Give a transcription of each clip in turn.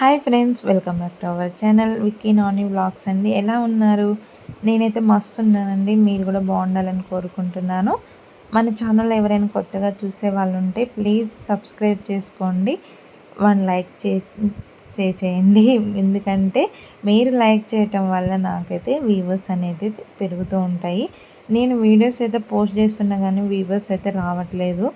Hi friends welcome back to our channel Vicky Nani vlogs అండి. ఎలా ఉన్నారు? నేనైతే మస్తు ఉన్నానండి. మీరు కూడా బాగుండాలని కోరుకుంటున్నాను. మన ఛానల్ ఎవరైనా కొత్తగా చూసే వాళ్ళు ఉంటే ప్లీజ్ సబ్స్క్రైబ్ చేసుకోండి. వన్ లైక్ చేసి చేయండి. ఎందుకంటే మీరు లైక్ చేయటం వల్ల నాకైతే వ్యూవర్స్ అనేది పెరుగుతూ ఉంటాయి. నేను వీడియోస్ అయితే పోస్ట్ చేస్తున్నా కానీ వీవర్స్ అయితే రావట్లేదు.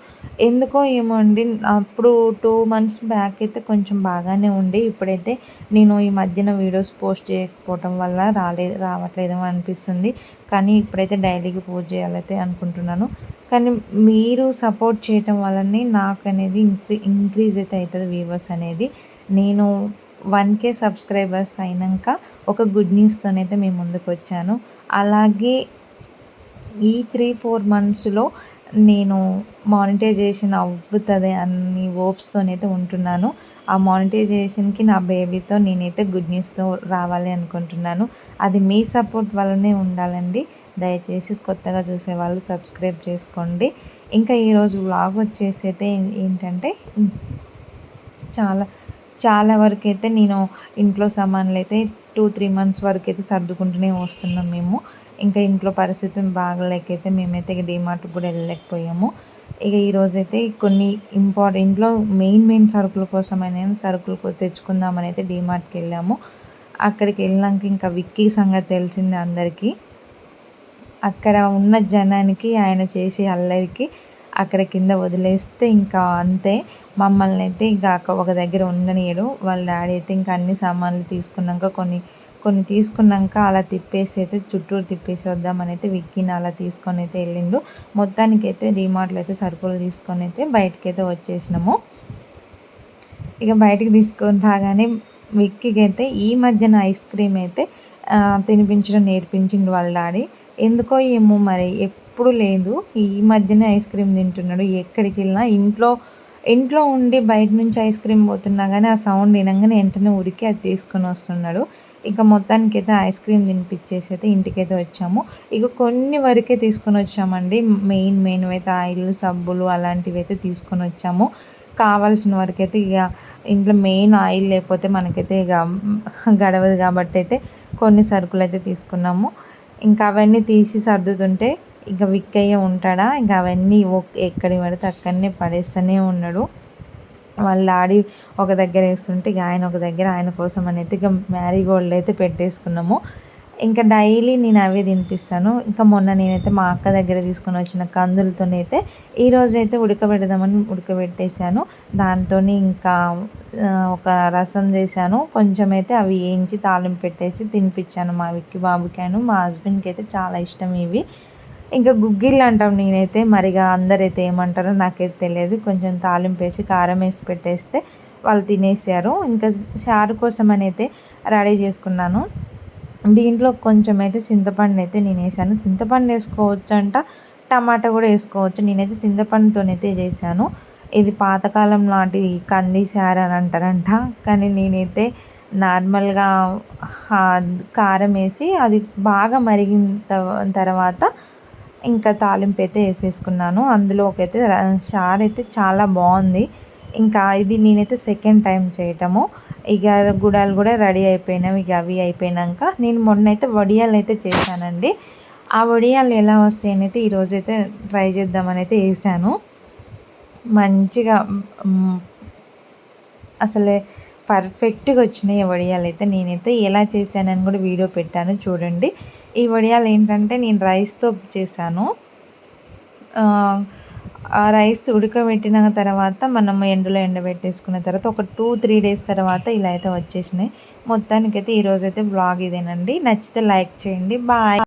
ఎందుకో ఏమో అండి అప్పుడు టూ మంత్స్ బ్యాక్ అయితే కొంచెం బాగానే ఉండి. ఇప్పుడైతే నేను ఈ మధ్యన వీడియోస్ పోస్ట్ చేయకపోవటం వల్ల రాలేదు రావట్లేదు అనిపిస్తుంది. కానీ ఇప్పుడైతే డైలీకి పోస్ట్ చేయాలైతే అనుకుంటున్నాను. కానీ మీరు సపోర్ట్ చేయటం వల్లనే నాకు అనేది ఇంక్రీ ఇంక్రీజ్ అయితే అవుతుంది వ్యూవర్స్ అనేది. నేను వన్ కే సబ్స్క్రైబర్స్ అయినాక ఒక గుడ్ న్యూస్తోనైతే మేము ముందుకు వచ్చాను. అలాగే ఈ త్రీ ఫోర్ మంత్స్లో నేను మానిటైజేషన్ అవుతుంది అన్ని ఓప్స్తోనైతే ఉంటున్నాను. ఆ మానిటైజేషన్కి నా బేబీతో నేనైతే గుడ్ న్యూస్తో రావాలి అనుకుంటున్నాను. అది మీ సపోర్ట్ వల్లనే ఉండాలండి. దయచేసి కొత్తగా చూసే వాళ్ళు సబ్స్క్రైబ్ చేసుకోండి. ఇంకా ఈరోజు వ్లాగ్ వచ్చేసి అయితే ఏంటంటే చాలా చాలా వరకు అయితే నేను ఇంట్లో సామాన్లు అయితే టూ త్రీ మంత్స్ వరకు అయితే సర్దుకుంటూనే వస్తున్నాం మేము. ఇంకా ఇంట్లో పరిస్థితి బాగలేకైతే మేమైతే ఇక డిమార్ట్కి కూడా వెళ్ళలేకపోయాము. ఇక ఈరోజైతే కొన్ని ఇంపార్టెంట్ ఇంట్లో మెయిన్ మెయిన్ సరుకుల కోసమైన సరుకులు తెచ్చుకుందామని అయితే డిమార్ట్కి వెళ్ళాము. అక్కడికి వెళ్ళాక ఇంకా విక్కీ సంగతి తెలిసింది అందరికీ. అక్కడ ఉన్న జనానికి ఆయన చేసే అల్లరికి అక్కడ కింద వదిలేస్తే ఇంకా అంతే. మమ్మల్ని అయితే ఇంకా ఒక దగ్గర ఉండనియడు. వాళ్ళ డాడీ అయితే ఇంకా అన్ని సామాన్లు తీసుకున్నాక కొన్ని కొన్ని తీసుకున్నాక అలా తిప్పేసి అయితే చుట్టూరు తిప్పేసి వద్దామని అయితే విక్కీని అలా తీసుకొని అయితే వెళ్ళిండు. మొత్తానికి అయితే డిమార్ట్లో అయితే సరుకులు తీసుకొని అయితే బయటకి అయితే వచ్చేసినాము. ఇక బయటకు తీసుకొని రాగానే విక్కీకి అయితే ఈ మధ్యన ఐస్ క్రీమ్ అయితే తినిపించడం నేర్పించింది వాళ్ళ డాడీ. ఎందుకో ఏమో మరి ఎప్పుడు లేదు. ఈ మధ్యనే ఐస్ క్రీమ్ తింటున్నాడు. ఎక్కడికి వెళ్ళినా ఇంట్లో ఇంట్లో ఉండి బయట నుంచి ఐస్ క్రీమ్ పోతున్నా కానీ ఆ సౌండ్ వినగానే వెంటనే ఉరికి అది తీసుకొని వస్తున్నాడు. ఇక మొత్తానికి అయితే ఐస్ క్రీమ్ తినిపించేసి అయితే ఇంటికైతే వచ్చాము. ఇక కొన్ని వరకే తీసుకొని వచ్చామండి. మెయిన్ మెయిన్ అయితే ఆయిల్ సబ్బులు అలాంటివి అయితే తీసుకొని వచ్చాము. కావాల్సిన వరకు అయితే ఇక ఇంట్లో మెయిన్ ఆయిల్ లేకపోతే మనకైతే ఇక గడవదు కాబట్టి అయితే కొన్ని సరుకులు అయితే తీసుకున్నాము. ఇంకా అవన్నీ తీసి సర్దుతుంటే ఇక విక్కయ్య ఉంటాడా? ఇంకా అవన్నీ ఎక్కడి పడితే అక్కడనే పడేస్తూనే ఉన్నాడు. వాళ్ళ ఆడి ఒక దగ్గర వేస్తుంటే ఇక ఆయన ఒక దగ్గర ఆయన కోసం అనేది ఇక మ్యారీగోల్డ్ అయితే పెట్టేసుకున్నాము. ఇంకా డైలీ నేను అవే తినిపిస్తాను. ఇంకా మొన్న నేనైతే మా అక్క దగ్గర తీసుకొని వచ్చిన కందులతోనైతే ఈరోజు అయితే ఉడకబెడదామని ఉడకబెట్టేశాను. దాంతో ఇంకా ఒక రసం చేశాను. కొంచెం అయితే అవి వేయించి తాలింపు పెట్టేసి తినిపించాను మా విక్కి బాబుకాను మా హస్బెండ్కి అయితే చాలా ఇష్టం ఇవి. ఇంకా గుగ్గిళ్ళు అంటాం నేనైతే. మరిగా అందరైతే ఏమంటారో నాకైతే తెలియదు. కొంచెం తాలింపు వేసి కారం వేసి పెట్టేస్తే వాళ్ళు తినేసారు. ఇంకా చారు కోసం అని అయితే రెడీ చేసుకున్నాను. దీంట్లో కొంచెం అయితే చింతపండు అయితే నేను వేసాను. చింతపండు వేసుకోవచ్చు అంట టమాటా కూడా వేసుకోవచ్చు. నేనైతే చింతపండుతోనైతే చేశాను. ఇది పాతకాలం లాంటి కంది సార్ అని అంటారంట. కానీ నేనైతే నార్మల్గా కారం వేసి అది బాగా మరిగిన తర్వాత ఇంకా తాలింపు అయితే వేసేసుకున్నాను. అందులోకి అయితే చారు అయితే చాలా బాగుంది. ఇంకా ఇది నేనైతే సెకండ్ టైం చేయటము. ఇక గుడాలు కూడా రెడీ అయిపోయినాం ఇక అవి అయిపోయినాక నేను మొన్న అయితే వడియాలు అయితే చేశానండి. ఆ వడియాలు ఎలా వస్తాయనైతే ఈరోజైతే ఈరోజు అయితే ట్రై చేద్దామని అయితే వేసాను. మంచిగా అసలే పర్ఫెక్ట్గా వచ్చినాయి ఈ వడియాలు అయితే. నేనైతే ఎలా చేశానని కూడా వీడియో పెట్టాను చూడండి. ఈ వడియాలు ఏంటంటే నేను రైస్తో చేశాను. ఆ రైస్ ఉడకబెట్టిన తర్వాత మనం ఎండలో ఎండబెట్టేసుకున్న తర్వాత ఒక టూ త్రీ డేస్ తర్వాత ఇలా అయితే వచ్చేసినాయి. మొత్తానికైతే ఈరోజైతే బ్లాగ్ ఇదేనండి. నచ్చితే లైక్ చేయండి. బాయ్.